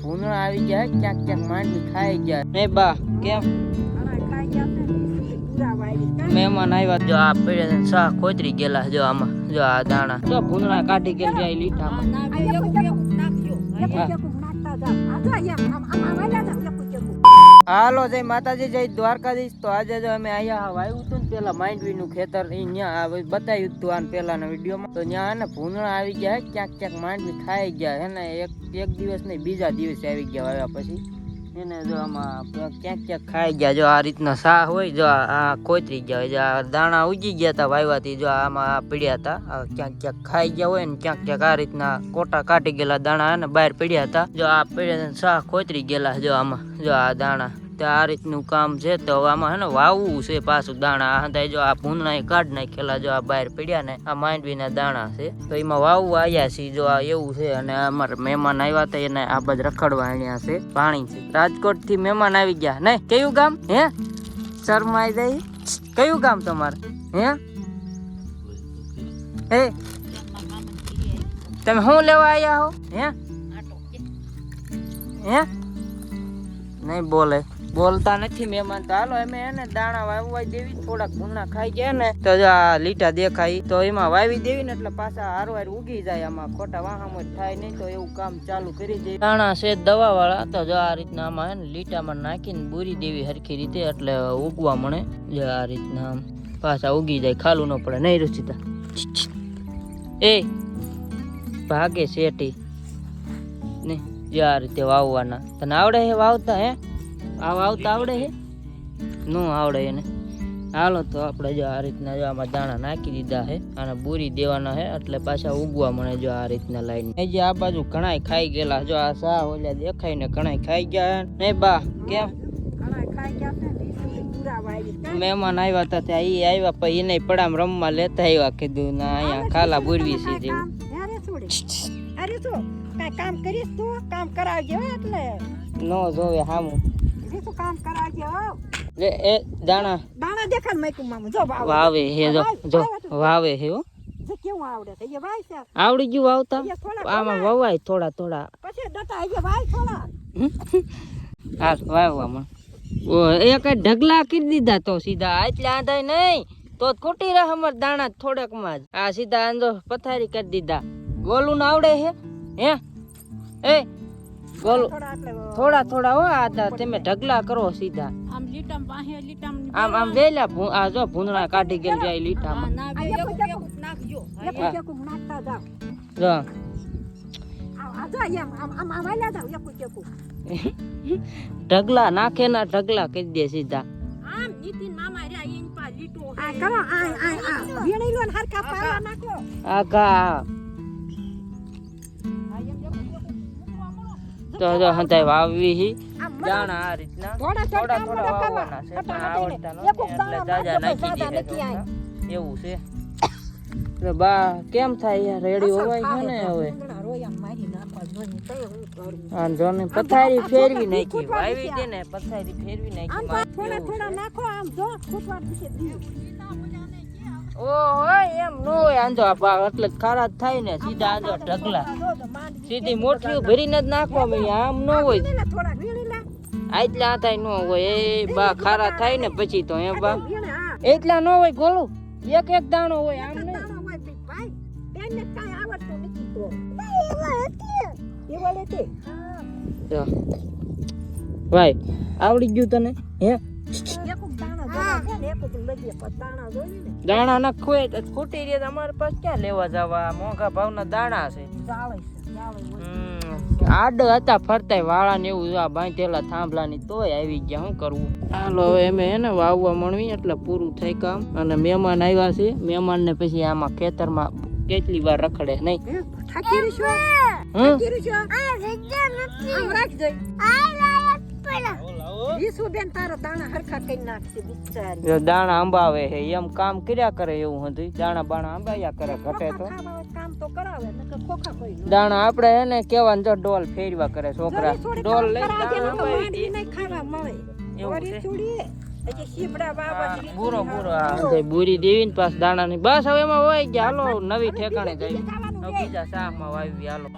ભૂંદડા આવી ગયા ક્યાંક ક્યાંક માંડવી ખાઈ ગયા હે બા કેમ મહેમાન આવ્યા જો આ પડ્યા છે કોતરી શાહ ખોતરી ગયેલા જો આમાં જો આ દાણા જો ભૂંદડા કાઢી ગયેલ લીટામાં હાલો, જય માતાજી, જય દ્વારકાધીશ. તો આજે જો અમે અહીંયા વાવ્યું હતું ને, પેલા માંડવી નું ખેતર ન્યા બતાવ્યું હતું આને પેલાના વિડીયોમાં. તો ત્યાં ને ભૂંદડા આવી ગયા ક્યાંક ક્યાંક માંડવી ખાઈ ગયા હે ને, એક એક દિવસ નહીં, બીજા દિવસે આવી ગયા વાવ્યા પછી. એને જો આમાં ક્યાંક ક્યાંક ખાઈ ગયા. જો આ રીતના સા હોય, જો આ કોતરી ગયા હોય. જો આ દાણા ઉજી ગયા હતા વાવ્યાથી જો આમાં આ પડ્યા હતા ક્યાંક ક્યાંક ખાઈ ગયા હોય ને ક્યાંક ક્યાંક આ રીતના કોટા કાઢી ગયેલા દાણા ને બહાર પડ્યા હતા જો આ પડ્યા સા કોતરી ગયેલા જો આમાં. જો આ દાણા તો આ રીતનું કામ છે તો હવે આમાં હે ને વાવવું છે પાછું દાણા. આ જો આ ભૂંદણા કાઢ નાખેલા જો આ બહાર પડ્યા ને આ માંડવીના દાણા છે. તો એમાં વાવવા આવ્યા છે જો આ એવું છે અને અમારા મહેમાન આવ્યા હતા એને આ બધા રખડવા આણ્યા છે પાણી છે. રાજકોટથી મહેમાન આવી ગયા. નહીં કયું ગામ? હે? શરમાઈ જાય કયું ગામ તમારે? હે? હે તમે શું લેવા આવ્યા હો? હે? હે? નહીં બોલે. બોલતા નથી મહેમાન. તો હાલો, અમે એને દાણા વાવવા દેવી થોડાક ભૂના ખાઈ ગયા ને, તો આ લીટા દેખાય તો એમાં વાવી દેવી ને એટલે પાછા હારવાર ઉગી જાય આમાં. ખોટા વાહામાં થાય નહીં તો એવું કામ ચાલુ કરી દે. દાણા છે દવા વાળા તો જો આ રીતના આમાં એને લીટામાં નાખીને બુરી દેવી હરખી રીતે એટલે ઉગવા મળે. જો આ રીતના પાછા ઉગી જાય, ખાલું ન પડે. નહીં રુચિતા. એ, ભાગે શેઠી ને, જે આ રીતે વાવવાના. તને આવડે હે વાવતા, હે? આ વાવતા આવડે હે? નો આવડે એને. હાલો તો આપણે જો આ રીતના જો આમાં દાણા નાખી દીધા હે અને બુરી દેવાના હે એટલે પાછા ઉગવા મળે જો આ રીતના લાઈન. એ જે આ બાજુ ઘણાય ખાઈ ગયેલા જો આ સા ઓલા દેખાય ને ઘણાય ખાઈ ગયા ને બા કેમ? મહેમાન આવ્યા હતા ત્યાં એ આવ્યા પછી એને પડામ રમવા લેતા આવ્યા કીધું ના અહીંયા ખાલા બુરવી છે જેવું. કામ કરીશ તું? કામ કરાવજે એટલે. નો જોવે હામું. જે તું કામ કરાવજે હો. લે એ દાણા. દાણા દેખાડ મેકું મામું જો વાવ. વાવે હે જો જો વાવે હે હો. જે કેવું આવડે છે એ વાય છે. આવડી ગયું વાવતા? એ થોડા આમાં વવાય થોડા થોડા. પછી દટા એ વાય થોડા. હા વાવવામાં. ઓ એ કઈ ઢગલા કરી દીધા તો સીધા. એટલે આંધાય નહીં. તો જ ખૂટી રહે અમાર દાણા થોડાકમાં જ. આ સીધા આંધો પથારી કરી દીધા. ગોલું ના આવડે હે? હે? એ ગોલું થોડા થોડા હો આ તમે ઢગલા. કરો સીધા. આમ લીટામ પાહે લીટામ આમ આમ વેલા ભૂ- આ જો ભૂંદણા કાઢી ગયેલ જાય લીટામાં. નાખજો. નાખતા જાવ જો. ઢગલા નાખે ના ઢગલા કરી દે સીધા. આમ નીતિન મામા રે એન પા લીટો આ કરો આ આ આ વીણી હરકા પાવા નાખો. આગા તો જો હંતાય વાવવી હી. દાણા આ રીતના થોડા થોડા વાવવાના છે. પણ આવડતા એક નથી એટલે જાજા નાખી દીધા એવું છે. એટલે બા કેમ થાય યાર? રેડી હોવાય છે ને હવે? આ જો ને પથારી ફેરવી નાખી વાવી દે ને પથારી ફેરવી નાખી થોડા થોડા નાખો આમ જો ખૂટવા ઓહો, એમ નો હોય આંધો એટલે ખારા થાય ને, સીધા આંધો ઢગલા. સીધી મોટરીઓ ભરીને જ નાખવા આમ ન હોય. આટલા થાય ન હોય, એ બા ખારા થાય ને પછી તો એ બા. એટલા ન હોય ગોલું, એક એક દાણો હોય, આમ. ભાઈ, આવડી ગયું તને, હે? દાણા જોઈએ ને. દાણા ના ખોય ખૂટી રહે તમારે પાસ પાસે ક્યાં લેવા જવા? મોંઘા ભાવના દાણા છે. આડ હતા ફરતા વાળા ને એવું આ બાંધેલા થાંભલા ની તોય આવી ગયા શું કરવું? હાલો હવે અમે એને વાવવા મળવી એટલે પૂરું થઈ કામ. અને મહેમાન આવ્યા છે મહેમાન ને પછી આમાં ખેતરમાં કેટલી વાર રખડે નહીં? દાણા આંબાવે હે એમ કામ કર્યા કરે એવું હતું દાણા બાણા અંબાયા કરે ઘટે તો. ખાવા હોય કામ તો કરાવે નકર ખોખા કોઈ ન દાણા આપણે હે ને કેવાનું જો ડોલ ફેરવા કરે છોકરા. ડોલ લઈ દાણા બુરો બુરો બુરી દેવી ને પાછ દાણા ની બસ હવે એમાં હોય ગયા હાલો નવી ઠેકાણે જાય બીજા શાકમાં વાવી હાલો.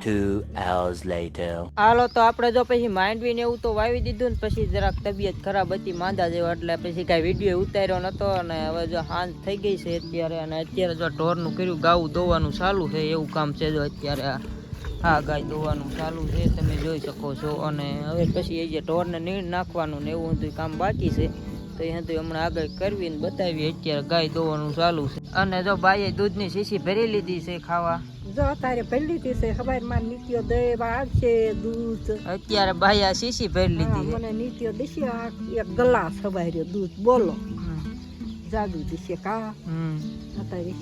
Hours later. હાલો તો આપણે જો પછી માંડવી ને એવું તો વાવી દીધું ને પછી જરાક તબિયત ખરાબ હતી માંદા જેવા એટલે પછી કાંઈ વીડિયો ઉતાર્યો નતો અને હવે જો હાંજ થઈ ગઈ છે અત્યારે અને અત્યારે જો ઢોરનું કર્યું ગાવું દોવાનું ચાલુ છે એવું કામ છે જો અત્યારે આ. હા ગાય દોવાનું ચાલુ છે તમે જોઈ શકો છો. અને હવે પછી એ જે ઢોરને નીણ નાખવાનું ને એવું બધું કામ બાકી છે. તો એ તો હમણાં આગળ કરવી ને બતાવી અત્યારે ગાય દોવાનું ચાલુ છે. અને જો બાઈએ દૂધની શીશી ભરી લીધી છે ખાવા. જો તારે લીધી છે ખબરમાં નીતિઓ દેવા આવશે દૂધ. અત્યારે બાઈ આ શીશી ભરી લીધી મને નીતિઓ દેશે એક ગ્લાસ ખબર દૂધ બોલો. જાદુ દેશે કા? અત્યારે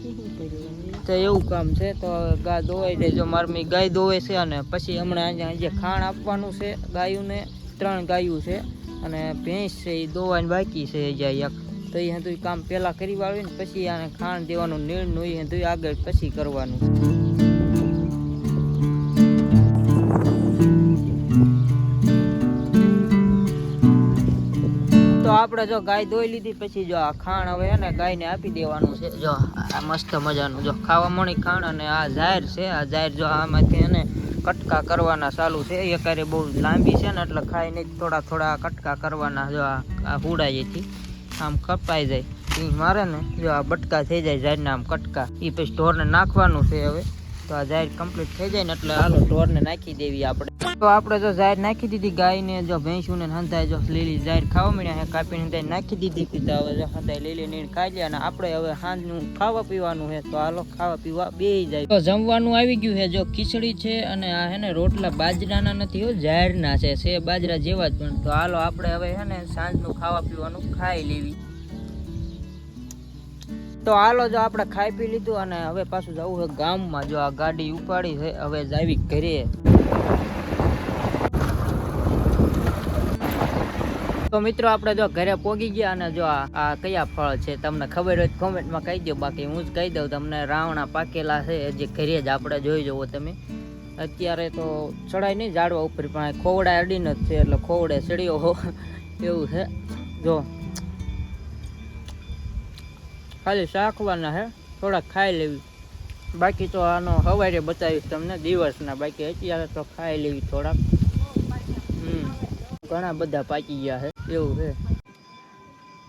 તો એવું કામ છે તો ગાય ગા દોવાઈ જાય. જો મારી ગાય દોવે છે અને પછી હમણાં અહીંયા ખાણ આપવાનું છે ગાયોને. ત્રણ ગાયું છે. અને ભેંસ છે એ દોવાની બાકી છે જાય એક. તો એ હતું કામ પહેલાં કરી વાળવી ને, પછી આને ખાણ દેવાનું નીરનું એ હતું આગળ પછી કરવાનું. તો આપણે જો ગાય ધોઈ લીધી, પછી જો આ ખાણ હવે એને ગાયને આપી દેવાનું છે. જો આ મસ્ત મજાનું, જો ખાવા મણી ખાણ અને આ જાહેર છે, આ જાહેર જો આમાંથી એને કટકા કરવાના ચાલુ છે. એ કરે બહુ લાંબી છે ને એટલે ખાઈને નહીં થોડા થોડા કટકા કરવાના જો આ હુડાઈથી આમ કપાઈ જાય. એ મારે ને જો આ બટકા થઈ જાય ઝાડના આમ કટકા. એ પછી ઢોરને નાખવાનું છે હવે. તો આ જાહેર કમ્પ્લીટ થઈ જાય ને એટલે હાલો ઢોરને નાખી દેવી આપણે. તો આપણે જો જાહેર નાખી દીધી ગાયને, જો ભેંસુને હંધાય જો લીલી જાહેર ખાવા મળ્યા કાપીને હંધાય નાખી દીધી. પીતા હવે જો હંધાય લીલી નીણ ખાઈ લે અને આપણે હવે સાંજનું ખાવા પીવાનું છે, તો હાલો ખાવા પીવા બે જાય. તો જમવાનું આવી ગયું છે, જો ખીચડી છે અને આ હે ને રોટલા બાજરાના નથી હો જાહેરના છે સે બાજરા જેવા જ પણ. તો હાલો આપણે હવે હે ને સાંજનું ખાવા પીવાનું ખાઈ લેવી. તો હાલો જો આપણે ખાઈ પી લીધું અને હવે પાછું જવું છે ગામમાં, જો આ ગાડી ઉપાડી છે, હવે જાવી ઘરે. તો મિત્રો, આપણે જો ઘરે પોગી ગયા અને જો આ કયા ફળ છે તમને ખબર હોય કોમેન્ટમાં કહી દો બાકી હું જ કહી દઉં તમને, રાવણા પાકેલા છે જે ઘરે જ આપણે જોઈ જવો તમે. અત્યારે તો ચડાઈ નહીં ઝાડવા ઉપર, પણ ખોવડા અડીને જ છે, એટલે ખોવડે ચડ્યો. એવું છે. જો. ખાલી શાકવાના હે, થોડાક ખાઈ લેવી. બાકી તો આનો હવારે બતાવીશ તમને દિવસના. બાકી અત્યારે તો ખાઈ લેવી થોડાક. હમ. ઘણા બધા પાકી ગયા છે એવું છે.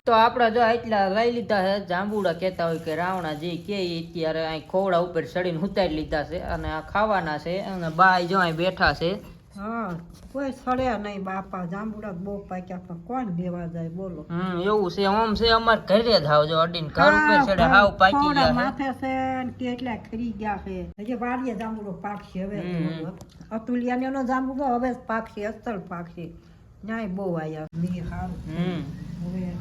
તો આપણે જો એટલા લઈ લીધા છે જાંબુડા કહેતા હોય કે રાવણા જે કે અત્યારે અહીં ખોવડા ઉપર ચડીને ઉતારી લીધા છે અને આ ખાવાના છે અને બાય જો અહીં બેઠા છે. હા કોઈ સડ્યા નહીં બાપા જાંબુડા બહુ પાક્યા પણ કોણ લેવા જાય બોલો. હમ એવું છે ઓમ છે અમારે ઘરે જ આવજો જો અડીને ઘર ઉપર ચડે હાવ પાકી ગયા છે. માથે છે ને કેટલા ખરી ગયા છે. હજી વાડીએ જાંબુડો પાકશે હવે. અતુલિયાને જાંબુડો હવે પાકશે અસલ પાકશે. ન્યાય બહુ આયા મી હમ હવે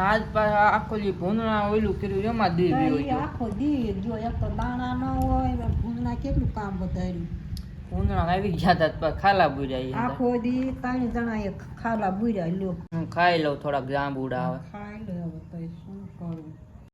આજ પાછા આખો દી ભૂંદણા ઓયલું કર્યું એમાં દી ગયો આખો દી જો એક તો દાણા ન હોય ભૂંદણા કેટલું કામ બતાવ્યું ભૂંદણા આવી ગયા હતા ખાલા બુર્યા આખો દી ત્રણ જણા એક ખાલા બુર્યા લ્યો હું ખાઈ લઉં થોડાક જાંબુડા આવે ખાઈ લે કરું